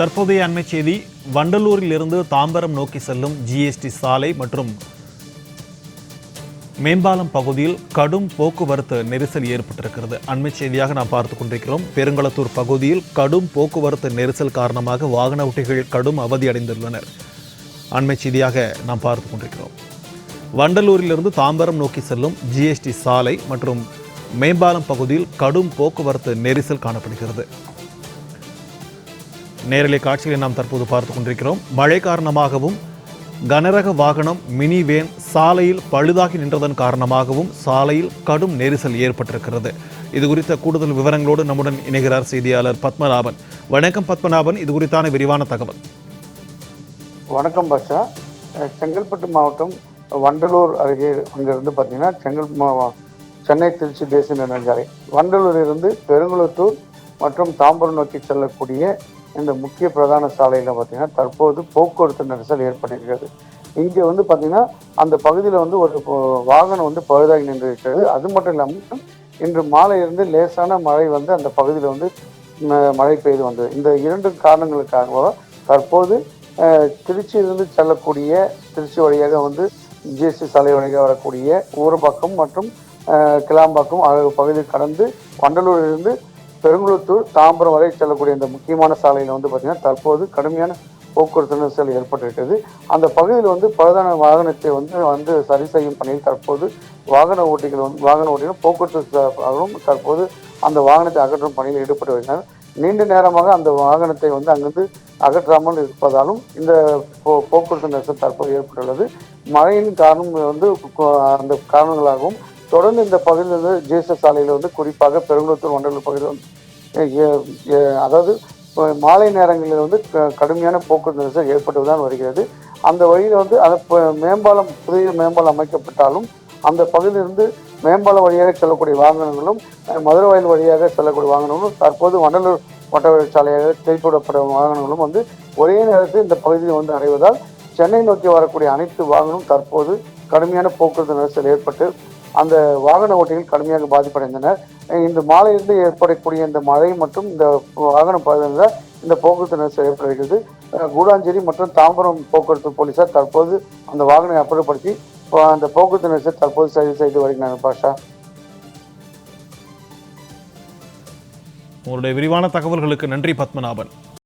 தற்போதைய அண்மை செய்தி வண்டலூரிலிருந்து தாம்பரம் நோக்கி செல்லும் ஜிஎஸ்டி சாலை மற்றும் மேம்பாலம் பகுதியில் கடும் போக்குவரத்து நெரிசல் ஏற்பட்டிருக்கிறது. அண்மை செய்தியாக நாம் பார்த்து கொண்டிருக்கிறோம் பெருங்களத்தூர் பகுதியில் கடும் போக்குவரத்து நெரிசல் காரணமாக வாகன ஓட்டிகள் கடும் அவதி அடைந்துள்ளனர். அண்மை செய்தியாக நாம் பார்த்து கொண்டிருக்கிறோம். வண்டலூரிலிருந்து தாம்பரம் நோக்கி செல்லும் ஜிஎஸ்டி சாலை மற்றும் மேம்பாலம் பகுதியில் கடும் போக்குவரத்து நெரிசல் காணப்படுகிறது. நேரலை காட்சிகளை நாம் தற்போது பார்த்து கொண்டிருக்கிறோம். மழை காரணமாகவும் கனரக வாகனம் மினி வேன் சாலையில் பழுதாகி நின்றதன் காரணமாகவும் சாலையில் கடும் நெரிசல் ஏற்பட்டிருக்கிறது. இது குறித்த கூடுதல் விவரங்களோடு நம்முடன் இணைகிறார் செய்தியாளர் பத்மநாபன். வணக்கம் பத்மநாபன். இது குறித்தான விரிவான தகவல். வணக்கம் பாஷா செங்கல்பட்டு மாவட்டம் வண்டலூர் அருகே அங்கிருந்து பார்த்தீங்கன்னா செங்கல் மா- சென்னை திருச்சி தேசிய நெடுஞ்சாலை. வண்டலூரிலிருந்து பெருங்குளத்தூர் மற்றும் தாம்பரம் நோக்கி செல்லக்கூடிய இந்த முக்கிய பிரதான சாலையில் பார்த்தீங்கன்னா தற்போது போக்குவரத்து நெரிசல் ஏற்பட்டிருக்கிறது. இங்கே வந்து பார்த்தீங்கன்னா அந்த பகுதியில் வந்து ஒரு வாகனம் வந்து பழுதாகி நின்று இருக்கிறது அது மட்டும் இல்லாமல் இன்று மாலையிலிருந்து லேசான மழை வந்து அந்த பகுதியில் வந்து மழை பெய்து வந்தது. இந்த இரண்டு காரணங்களுக்காக தற்போது திருச்சியிலிருந்து செல்லக்கூடிய திருச்சி வழியாக வந்து ஜிஎஸ்டி சாலை வழியாக வரக்கூடிய ஊரம்பாக்கம் மற்றும் கிளாம்பாக்கம் ஆகிய பகுதியில் கடந்து வண்டலூரிலிருந்து பெருங்குளத்தூர் தாம்பரம் வரை செல்லக்கூடிய இந்த முக்கியமான சாலையில் வந்து பார்த்திங்கன்னா தற்போது கடுமையான போக்குவரத்து நெரிசல் ஏற்பட்டுவிட்டது அந்த பகுதியில் வந்து பழுதான வாகனத்தை வந்து வந்து சரி செய்யும் பணியில் தற்போது வாகன ஓட்டிகள் வந்து வாகன ஓட்டிகள் போக்குவரத்து தற்போது அந்த வாகனத்தை அகற்றும் பணியில் ஈடுபட்டு வருகின்றனர். நீண்ட நேரமாக அந்த வாகனத்தை வந்து அங்கிருந்து அகற்றாமல் இருப்பதாலும் இந்த போ- போக்குவரத்து நெரிசல் தற்போது ஏற்பட்டுள்ளது. மழையின் காரணம் வந்து அந்த காரணங்களாகவும் தொடர்ந்து இந்த பகுதியில் வந்து ஜேசப் சாலையில் வந்து குறிப்பாக பெருங்குளத்தூர் வண்டலூர் பகுதியில் வந்து அதாவது மாலை நேரங்களில் வந்து க- கடுமையான போக்குவரத்து நெரிசல் ஏற்பட்டு தான் வருகிறது. அந்த வழியில் வந்து அந்த மேம்பாலம் புதிய மேம்பாலம் அமைக்கப்பட்டாலும் அந்த பகுதியிலிருந்து மேம்பாலம் வழியாக செல்லக்கூடிய வாகனங்களும் மதுரை வயல் வழியாக செல்லக்கூடிய வாகனங்களும் தற்போது வண்டலூர் வட்ட சாலையாக திருப்பிவிடப்படும் வாகனங்களும் வந்து ஒரே நேரத்தில் இந்த பகுதியில் வந்து அடைவதால் சென்னை நோக்கி வரக்கூடிய அனைத்து வாகனமும் தற்போது கடுமையான போக்குவரத்து நெரிசல் ஏற்பட்டு அந்த வாகன ஓட்டிகள் கடுமையாக பாதிப்படைந்தனர். இந்த மாலையிலிருந்து ஏற்படக்கூடிய இந்த மழை மற்றும் இந்த வாகன பகுதியில் இந்த போக்குவரத்து நெரிசல் ஏற்படுகிறது. கூடாஞ்சேரி மற்றும் தாம்பரம் போக்குவரத்து போலீசார் தற்போது அந்த வாகனம் அப்புறப்படுத்தி அந்த போக்குவரத்து நெரிசல் தற்போது சரி செய்து வருகிறார்கள் பாஷா. உங்களுடைய விரிவான தகவல்களுக்கு நன்றி பத்மநாபன்.